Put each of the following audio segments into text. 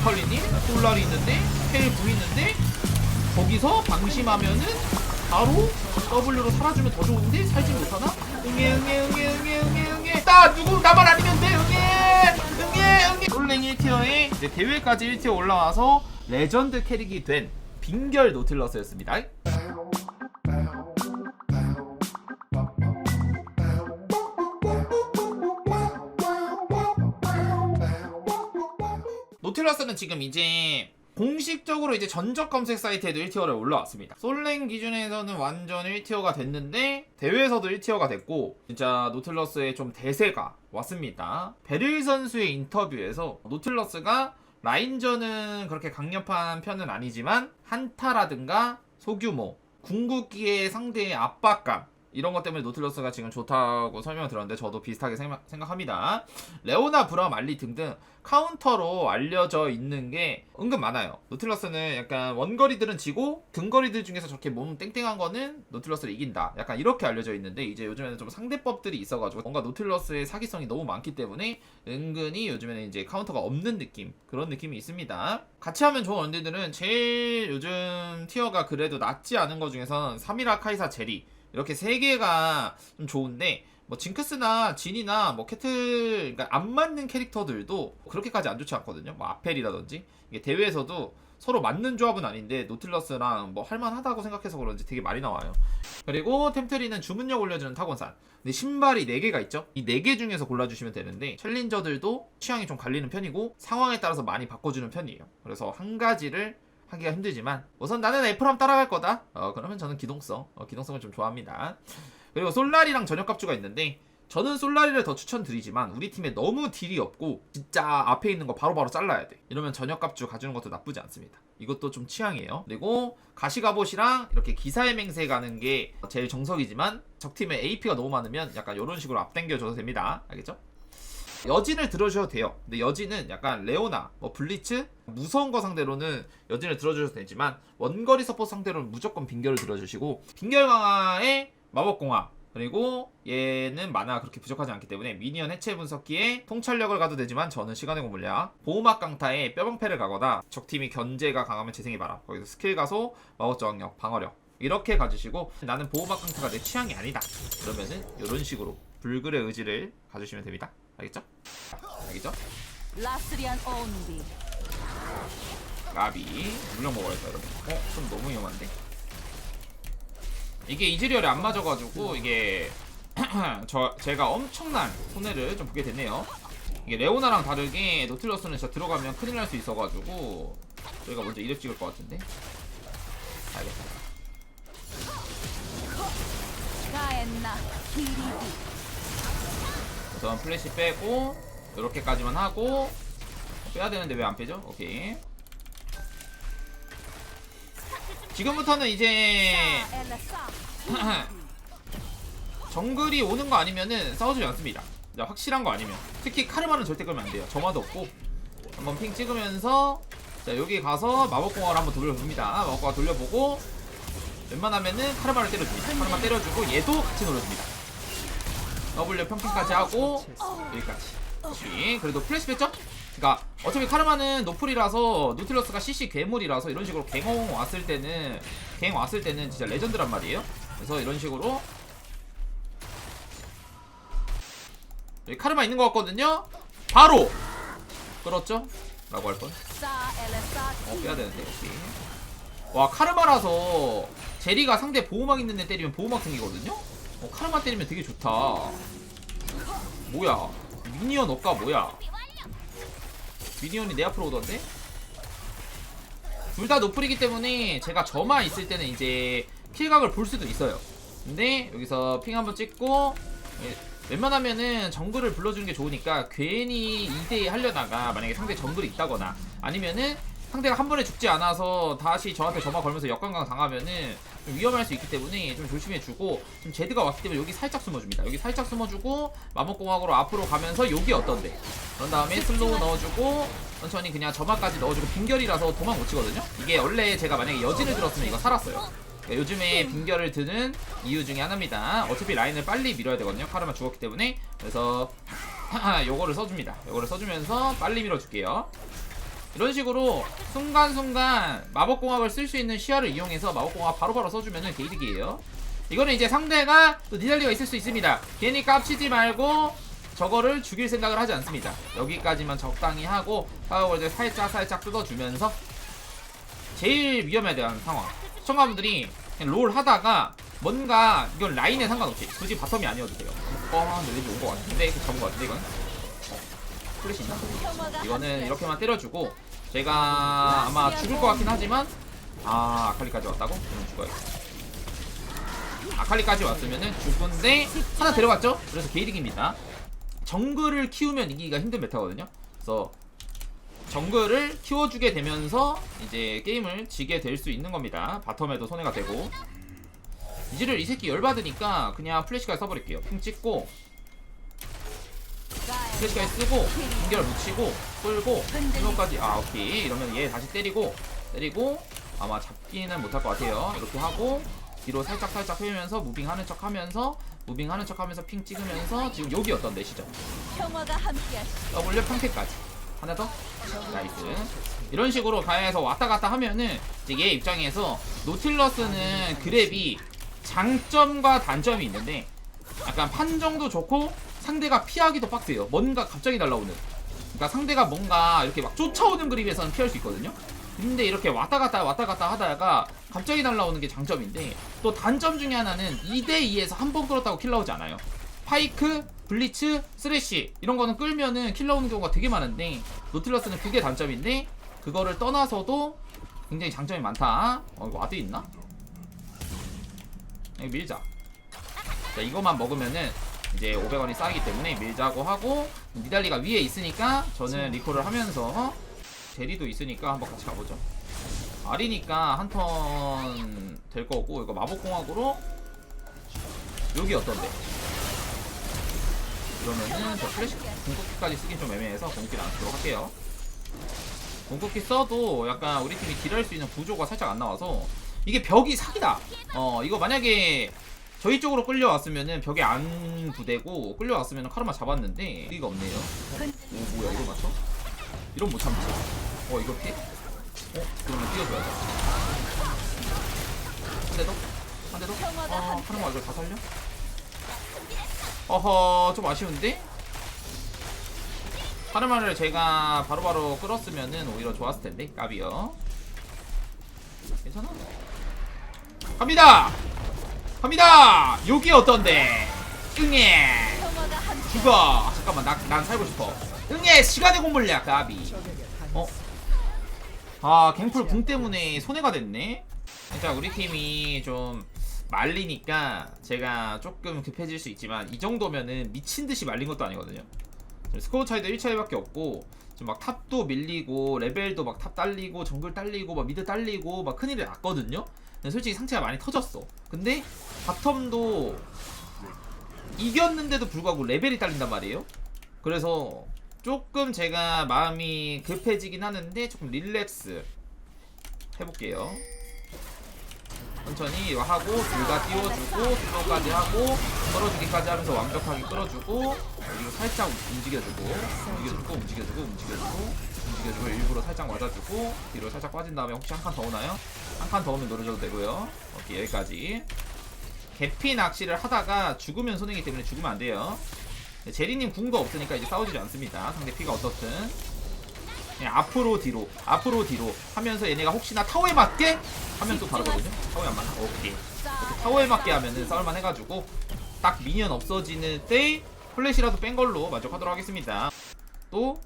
아칼리니 솔라리 있는데 헬브 있는데 거기서 방심하면은 바로 W로 살아주면 더 좋은데 살지 못하나? 응애 응애 응애 응애 응애 응애. 나 누구? 나만 아니면 돼. 응애 응애 응애. 솔랭 1티어에 이제 대회까지 1티어 올라와서 레전드 캐릭이 된 빙결 노틸러스였습니다 노틸러스는 지금 이제 공식적으로 이제 전적 검색 사이트에도 1티어를 올라왔습니다. 솔랭 기준에서는 완전 1티어가 됐는데 대회에서도 1티어가 됐고 진짜 노틸러스의 좀 대세가 왔습니다. 베릴 선수의 인터뷰에서 노틸러스가 라인전은 그렇게 강력한 편은 아니지만 한타라든가 소규모 궁극기의 상대의 압박감 이런 것 때문에 노틸러스가 지금 좋다고 설명을 들었는데 저도 비슷하게 생각, 생각합니다. 레오나, 브라움, 알리 등등 카운터로 알려져 있는 게 은근 많아요. 노틸러스는 약간 원거리들은 지고 근거리들 중에서 저렇게 몸 땡땡한 거는 노틸러스를 이긴다. 약간 이렇게 알려져 있는데 이제 요즘에는 좀 상대법들이 있어가지고 뭔가 노틸러스의 사기성이 너무 많기 때문에 은근히 요즘에는 이제 카운터가 없는 느낌 그런 느낌이 있습니다. 같이 하면 좋은 언니들은 제일 요즘 티어가 그래도 낮지 않은 것 중에서는 3이라 카이사 제리 이렇게 세 개가 좀 좋은데 뭐 징크스나 진이나 뭐 캐틀 그러니까 안 맞는 캐릭터들도 그렇게까지 안 좋지 않거든요. 뭐 아펠이라든지 이게 대회에서도 서로 맞는 조합은 아닌데 노틸러스랑 뭐 할만하다고 생각해서 그런지 되게 많이 나와요. 그리고 템트리는 주문력 올려주는 타곤산. 근데 신발이 4개가 있죠? 이 4개 중에서 골라주시면 되는데 챌린저들도 취향이 좀 갈리는 편이고 상황에 따라서 많이 바꿔주는 편이에요. 그래서 한 가지를 하기가 힘들지만 우선 나는 애플함 따라갈 거다. 어 그러면 저는 기동성, 어, 기동성을 좀 좋아합니다. 그리고 솔라리랑 전역갑주가 있는데 저는 솔라리를 더 추천드리지만 우리 팀에 너무 딜이 없고 진짜 앞에 있는 거 바로바로 잘라야 돼. 이러면 전역갑주 가주는 것도 나쁘지 않습니다. 이것도 좀 취향이에요. 그리고 가시갑옷이랑 이렇게 기사의 맹세 가는 게 제일 정석이지만 적팀에 AP가 너무 많으면 약간 이런 식으로 앞당겨줘도 됩니다. 알겠죠? 여진을 들어주셔도 돼요. 근데 여진은 약간 레오나, 뭐 블리츠? 무서운 거 상대로는 여진을 들어주셔도 되지만 원거리 서포트 상대로는 무조건 빙결을 들어주시고 빙결 강화에 마법 공화 그리고 얘는 만화가 그렇게 부족하지 않기 때문에 미니언 해체 분석기에 통찰력을 가도 되지만 저는 시간의 공물량 보호막 강타에 뼈방패를 가거나 적팀이 견제가 강하면 재생이 봐라. 거기서 스킬 가소 마법 저항력 방어력 이렇게 가주시고 나는 보호막 강타가 내 취향이 아니다. 그러면은 이런 식으로 불굴의 의지를 가주시면 됩니다 알겠죠? 알겠죠? 라스리안 온비 까비 물량 먹어야겠다 여러분 어? 좀 너무 위험한데? 이게 이즈리얼이 안 맞아가지고 이게 저 제가 엄청난 손해를 좀 보게 됐네요 이게 레오나랑 다르게 노틸러스는 진짜 들어가면 큰일 날 수 있어가지고 저희가 먼저 이랩 찍을 것 같은데 알겠다 우선 플래시 빼고 이렇게까지만 하고 빼야 되는데 왜 안 빼죠? 오케이 지금부터는 이제 정글이 오는 거 아니면은 싸워주지 않습니다. 자, 확실한 거 아니면 특히 카르마는 절대 끌면 안 돼요. 점화도 없고 한번 핑 찍으면서 자 여기 가서 마법공화를 한번 돌려봅니다. 마법공화 돌려보고 웬만하면은 카르마를 때려줍니다. 카르마 때려주고 얘도 같이 노려줍니다. W 평핑까지 하고 여기까지. 오케이. 그래도 플래시 뺐죠? 그러니까 어차피 카르마는 노플이라서 노틸러스가 CC 괴물이라서 이런 식으로 갱홍 왔을 때는 갱 왔을 때는 진짜 레전드란 말이에요. 그래서 이런 식으로 여기 카르마 있는 것 같거든요. 바로 끌었죠? 라고 할 뻔. 사 엘라사 어 빼야 되는데 오케이. 와 카르마라서 제리가 상대 보호막 있는 애 때리면 보호막 생기거든요. 어 카르마 때리면 되게 좋다. 뭐야? 미니언 억가 뭐야? 미니언이 내 앞으로 오던데? 둘 다 노플이기 때문에 제가 저만 있을 때는 이제 킬각을 볼 수도 있어요. 근데 여기서 핑 한번 찍고 예, 웬만하면은 정글을 불러주는 게 좋으니까 괜히 2대2 하려다가 만약에 상대 정글이 있다거나 아니면은 상대가 한 번에 죽지 않아서 다시 저한테 점화 걸면서 역관광 당하면은 좀 위험할 수 있기 때문에 좀 조심해주고 지금 제드가 왔기 때문에 여기 살짝 숨어줍니다. 여기 살짝 숨어주고 마법공학으로 앞으로 가면서 여기 어떤데 그런 다음에 슬로우 넣어주고 천천히 그냥 점화까지 넣어주고 빙결이라서 도망 못 치거든요. 이게 원래 제가 만약에 여진을 들었으면 이거 살았어요. 그러니까 요즘에 빙결을 드는 이유 중에 하나입니다. 어차피 라인을 빨리 밀어야 되거든요. 카르마 죽었기 때문에. 그래서 요거를 써줍니다. 요거를 써주면서 빨리 밀어줄게요. 이런 식으로 순간순간 마법공학을 쓸 수 있는 시야를 이용해서 마법공학 바로바로 써주면은 개이득이에요. 이거는 이제 상대가 또 니달리가 있을 수 있습니다. 괜히 깝치지 말고 저거를 죽일 생각을 하지 않습니다. 여기까지만 적당히 하고 파워월드 살짝 살짝 뜯어주면서 제일 위험해야 되는 상황. 시청자분들이 롤 하다가 뭔가 이건 라인에 상관없이 굳이 바텀이 아니어도 돼요. 어 왠지 온것 같은데? 잡은 것 같은데 이건 어, 플래시 있나? 이거는 이렇게만 때려주고 제가 아마 죽을 것 같긴 하지만 아 아칼리까지 왔다고? 그럼 죽어야겠다 아칼리까지 왔으면은 죽은데 하나 데려갔죠? 그래서 게이득입니다. 정글을 키우면 이기기가 힘든 메타거든요. 그래서 정글을 키워주게 되면서 이제 게임을 지게 될 수 있는 겁니다. 바텀에도 손해가 되고. 이지를 이 새끼 열받으니까 그냥 플래시까지 써버릴게요. 핑 찍고 플래시까지 쓰고 연결 묻히고 끌고 신호까지. 아 오케이. 이러면 얘 다시 때리고 때리고 아마 잡기는 못할 것 같아요. 이렇게 하고 뒤로 살짝 살짝 회면서 무빙하는 척 하면서 무빙하는 척 하면서 핑 찍으면서 지금 여기 어떤데 시죠 평화가 함께하시. W 평택까지. 하나 더? 나이스. 이런 식으로 가야해서 왔다 갔다 하면은 이제 얘 입장에서 노틸러스는 그랩이 장점과 단점이 있는데 약간 판정도 좋고 상대가 피하기도 빡세요. 뭔가 갑자기 날라오는. 그러니까 상대가 뭔가 이렇게 막 쫓아오는 그립에서는 피할 수 있거든요. 근데 이렇게 왔다 갔다 왔다 갔다 하다가 갑자기 날라오는 게 장점인데 또 단점 중에 하나는 2대2에서 한 번 끌었다고 킬 나오지 않아요. 파이크, 블리츠, 쓰레쉬 이런 거는 끌면은 킬 나오는 경우가 되게 많은데 노틸러스는 그게 단점인데 그거를 떠나서도 굉장히 장점이 많다. 어 이거 와드 있나? 여기 밀자. 자 이거만 먹으면은 이제 500원이 쌓이기 때문에 밀자고 하고 니달리가 위에 있으니까 저는 리콜을 하면서 제리도 있으니까 한번 같이 가보죠. 아리니까 한 턴 될 거고 이거 마법공학으로 여기 어떤데? 이러면은 저 플래시 공격기까지 쓰긴 좀 애매해서 공격기를 안 쓰도록 할게요. 공격기 써도 약간 우리 팀이 딜할 수 있는 구조가 살짝 안 나와서 이게 벽이 사기다. 어 이거 만약에 저희 쪽으로 끌려왔으면은 벽에 안 부대고 끌려왔으면 카르마 잡았는데 의리가 없네요 오 뭐야 이걸 맞춰? 이런 못 참지 어 이거 피해? 어? 그러면 뛰어줘야죠 한대 더? 한대 더? 평화가 어 함께 카르마 이걸 다 살려? 어허 좀 아쉬운데? 카르마를 제가 바로바로 끌었으면은 오히려 좋았을 텐데 까비요 괜찮아? 갑니다! 갑니다! 여기 어떤데? 응애! 죽어! 잠깐만 나, 난 살고 싶어 응애! 시간의 공물량 까비 어? 아 갱플 궁 때문에 손해가 됐네 진짜 우리 팀이 좀 말리니까 제가 조금 급해질 수 있지만 이 정도면은 미친듯이 말린 것도 아니거든요 스코어 차이도 1차이밖에 없고 막 탑도 밀리고 레벨도 막 탑 딸리고 정글 딸리고 막 미드 딸리고 막 큰일이 났거든요 솔직히 상체가 많이 터졌어. 근데 바텀도 이겼는데도 불구하고 레벨이 딸린단 말이에요. 그래서 조금 제가 마음이 급해지긴 하는데 조금 릴렉스 해볼게요. 천천히 하고 둘 다 띄워주고 스로까지 하고 떨어지기까지 하면서 완벽하게 끌어주고 그리고 살짝 움직여주고 움직여주고 움직여주고 움직여주고 움직여주고 일부러 살짝 맞아주고 뒤로 살짝 빠진 다음에 혹시 한 칸 더 오나요? 한 칸 더 오면 노려줘도 되고요. 오케이 여기까지. 개피 낚시를 하다가 죽으면 손해기 때문에 죽으면 안 돼요. 제리님 궁도 없으니까 이제 싸우지 않습니다. 상대 피가 어떻든. 그냥 앞으로 뒤로 앞으로 뒤로 하면서 얘네가 혹시나 타워에 맞게 하면 또 다르거든요. 타워에 안 맞나? 오케이. 타워에 맞게 하면은 싸울만 해가지고 딱 미니언 없어지는 때 플래시라도 뺀 걸로 만족하도록 하겠습니다. 또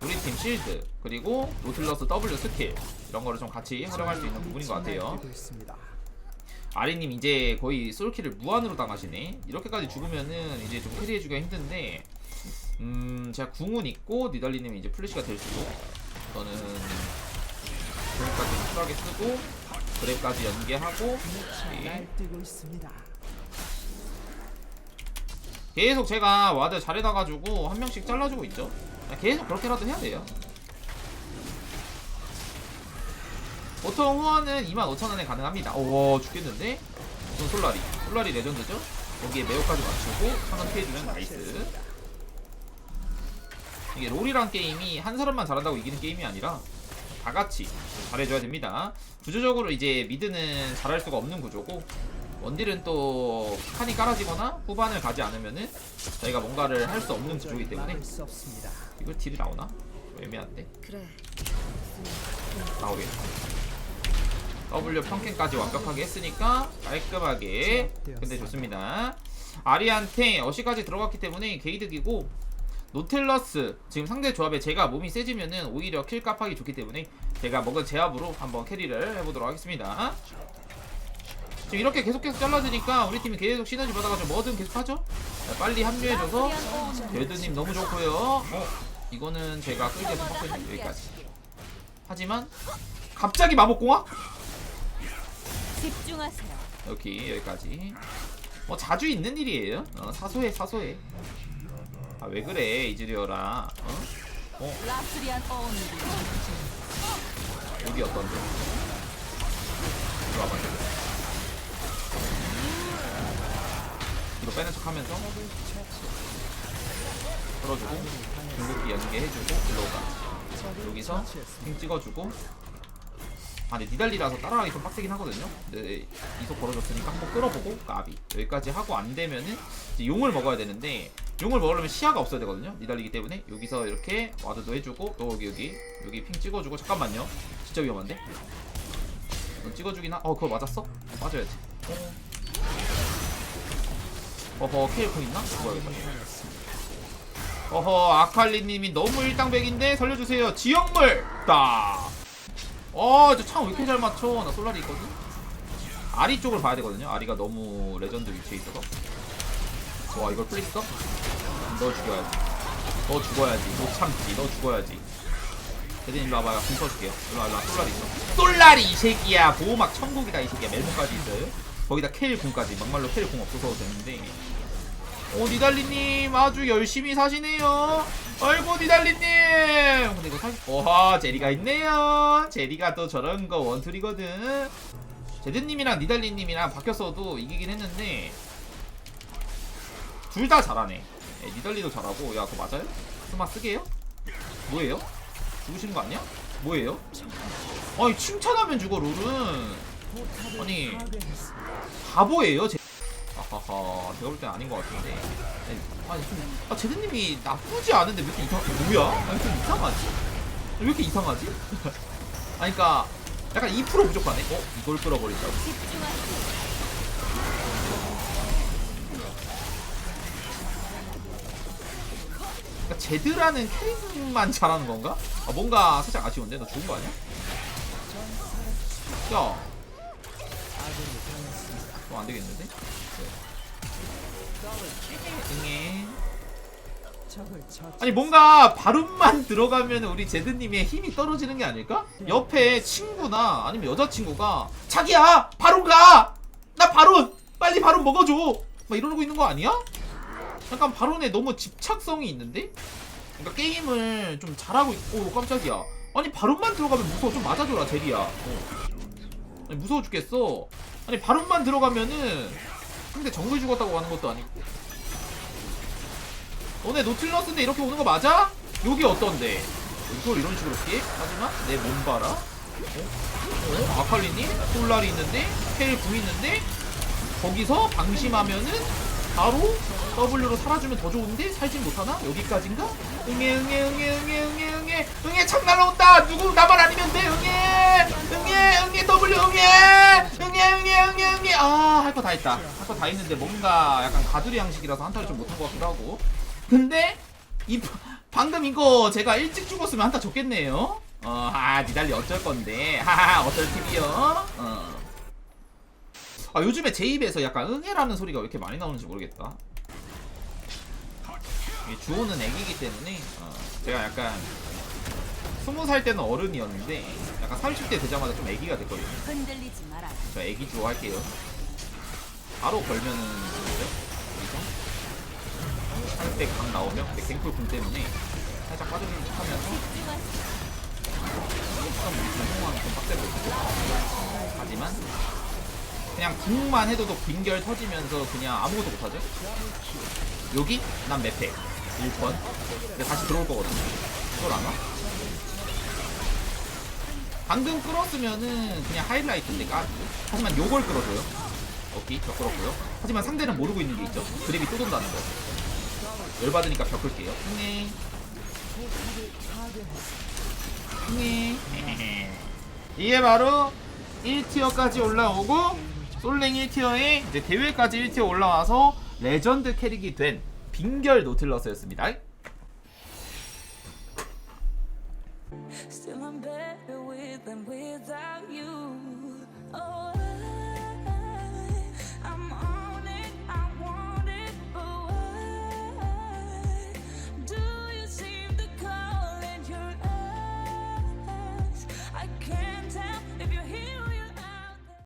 우리 팀 실드 그리고 노틀러스 W 스킬 이런 거를 좀 같이 활용할 수 있는 부분인 것 같아요. 아리님 이제 거의 솔킬을 무한으로 당하시네. 이렇게까지 죽으면은 이제 좀 캐리해주기가 힘든데 음 제가 궁은 있고 니달리님이 이제 플래시가 될수록 저는 궁까지 쿨하게 쓰고 그랩까지 연계하고 오 계속 제가 와드 잘해놔가지고 한 명씩 잘라주고 있죠 계속 그렇게라도 해야 돼요 보통 후원은 25,000원에 가능합니다 오 죽겠는데? 이건 솔라리 솔라리 레전드죠? 여기에 매우까지 맞추고 천원 피해주면 나이스 이게 롤이란 게임이 한 사람만 잘한다고 이기는 게임이 아니라 다 같이 잘해줘야 됩니다. 구조적으로 이제 미드는 잘할 수가 없는 구조고 원딜은 또 칸이 깔아지거나 후반을 가지 않으면은 저희가 뭔가를 할 수 없는 구조이기 때문에 이걸 딜이 나오나? 애매한데 그래. 나오겠다. W 평캔까지 완벽하게 했으니까 깔끔하게 근데 좋습니다. 아리한테 어시까지 들어갔기 때문에 게이득이고 노텔러스 지금 상대 조합에 제가 몸이 세지면은 오히려 킬 값하기 좋기 때문에 제가 먹은 제압으로 한번 캐리를 해보도록 하겠습니다. 지금 이렇게 계속해서 잘라주니까 우리 팀이 계속 시너지 받아가지고 뭐든 계속 하죠. 자, 빨리 합류해줘서 데드님 너무 좋고요. 어 이거는 제가 끌게 생각했는데 여기까지. 하지만 갑자기 마법공학? 집중하세요. 여기 여기까지 뭐 자주 있는 일이에요 어, 사소해 사소해 아 왜 그래 이즈리어라 어? 온디. 여기 어떤데 와봐 뒤 빼는 척 하면서 끌어주고 중국기 연계해주고 글로가. 여기서 핑 찍어주고. 아 근데 니달리라서 따라가기 좀 빡세긴 하거든요. 근데 이속 걸어줬으니까 한번 끌어보고 까비. 여기까지 하고 안 되면은 이제 용을 먹어야 되는데 용을 먹으려면 시야가 없어야 되거든요 니달리기 때문에. 여기서 이렇게 와드도 해주고 또 여기 여기 여기 핑 찍어주고. 잠깐만요. 진짜 위험한데? 너 찍어주긴 하... 어 그거 맞았어? 빠져야지. 어 허 케이크 있나? 죽어야겠다 어허 아칼리님이 너무 일당백인데 살려주세요 지역물 딱 어, 저 창 왜 이렇게 잘 맞춰? 나 솔라리 있거든? 아리 쪽을 봐야 되거든요. 아리가 너무 레전드 위치에 있어서. 와, 이걸 플리스어? 너 죽여야지. 너 죽어야지. 못 참지. 너 죽어야지. 대진 일로 와봐요. 궁 써줄게요. 일로 와, 일로 와. 솔라리 있어. 솔라리 이 새끼야. 보호막 천국이다 이 새끼야. 멜모까지 있어요. 거기다 케일 궁까지. 막말로 케일 궁 없어서 됐는데. 오, 니달리님 아주 열심히 사시네요. 아이고, 니달리님. 근데 이거 사실, 오하, 제리가 있네요. 제리가 또 저런 거 원툴이거든. 제드님이랑 니달리님이랑 바뀌었어도 이기긴 했는데, 둘 다 잘하네. 예, 니달리도 잘하고, 야, 그거 맞아요? 스마 쓰게요? 뭐예요? 죽으시는 거 아니야? 뭐예요? 아니, 칭찬하면 죽어, 롤은. 아니, 바보예요, 제 아하하 제가 볼 땐 아닌 것 같은데 아니, 좀 아, 제드님이 나쁘지 않은데 왜 이렇게 이상 뭐야? 아니 좀 이상하지? 왜 이렇게 이상하지? 아니 그니까 약간 2% 부족하네 어? 이걸? 집중하세요. 그러니까 제드라는 캐릭만 잘하는 건가? 아 뭔가 살짝 아쉬운데? 너 죽은 거 아니야? 야 안 되겠는데? 응애 아니 뭔가 발음만 들어가면 우리 제드님의 힘이 떨어지는 게 아닐까? 옆에 친구나 아니면 여자친구가 자기야 바론 가! 나 바론! 빨리 바론 먹어줘! 막 이러고 있는 거 아니야? 약간 바론에 너무 집착성이 있는데? 그러니까 게임을 좀 잘하고 있... 오 깜짝이야 아니 바론만 들어가면 무서워 좀 맞아줘라 제리야 어. 아니 무서워 죽겠어 아니 바론만 들어가면은 근데 정글 죽었다고 하는 것도 아니고 너네 노틸러스인데 이렇게 오는 거 맞아? 여기 어떤데? 이걸 이런 식으로 피해? 하지만 내 몸 봐라 어? 어? 아칼리니? 솔라리 있는데? 텔궁 있는데? 거기서 방심하면은 바로 W로 살아주면 더 좋은데? 살진 못하나? 여기까지인가? 응애 응애 응애 응애 응애 응애 응애 창 날라온다! 누구 나만 아니면 돼 응애! 응애 응애 W 응애! 응애 응애 응애 응애 아할 거 다 했다 할 거 다 했는데 뭔가 약간 가두리 양식이라서 한타를 좀 못한 것 같기도 하고 근데 이 방금 이거 제가 일찍 죽었으면 한타 졌겠네요. 어, 아, 니달리 어쩔 건데. 하하, 어쩔 팀이요. 어. 아, 요즘에 제 입에서 약간 응애라는 소리가 왜 이렇게 많이 나오는지 모르겠다. 주호는 애기기 때문에 어, 제가 약간 스무 살 때는 어른이었는데 약간 30대 되자마자 좀 애기가 됐거든요. 흔들리지 마라. 저 애기 주호 할게요. 바로 걸면은 뭐죠? 상대 강 나오면 근데 갱플 궁 때문에 살짝 빠져주는 척 하면서 조금 공공하면 좀 빡세 보이고 하지만 그냥 궁만 해도 빈결 터지면서 그냥 아무것도 못하죠 여기 난 맵해 1턴 근데 다시 들어올 거거든요 이걸 안 와? 방금 끌었으면은 그냥 하이라이트인데 까지. 하지만 요걸 끌어줘요. 오케이 벽 끌었고요. 하지만 상대는 모르고 있는 게 있죠. 그랩이 또 돈다는 거. 열받으니까 벽 끌게요. 흥해. 흥해. 이게 바로 1티어까지 올라오고 솔랭 1티어에 이제 대회까지 1티어 올라와서 레전드 캐릭이 된 빙결 노틸러스였습니다 I'm better with than without you. Oh,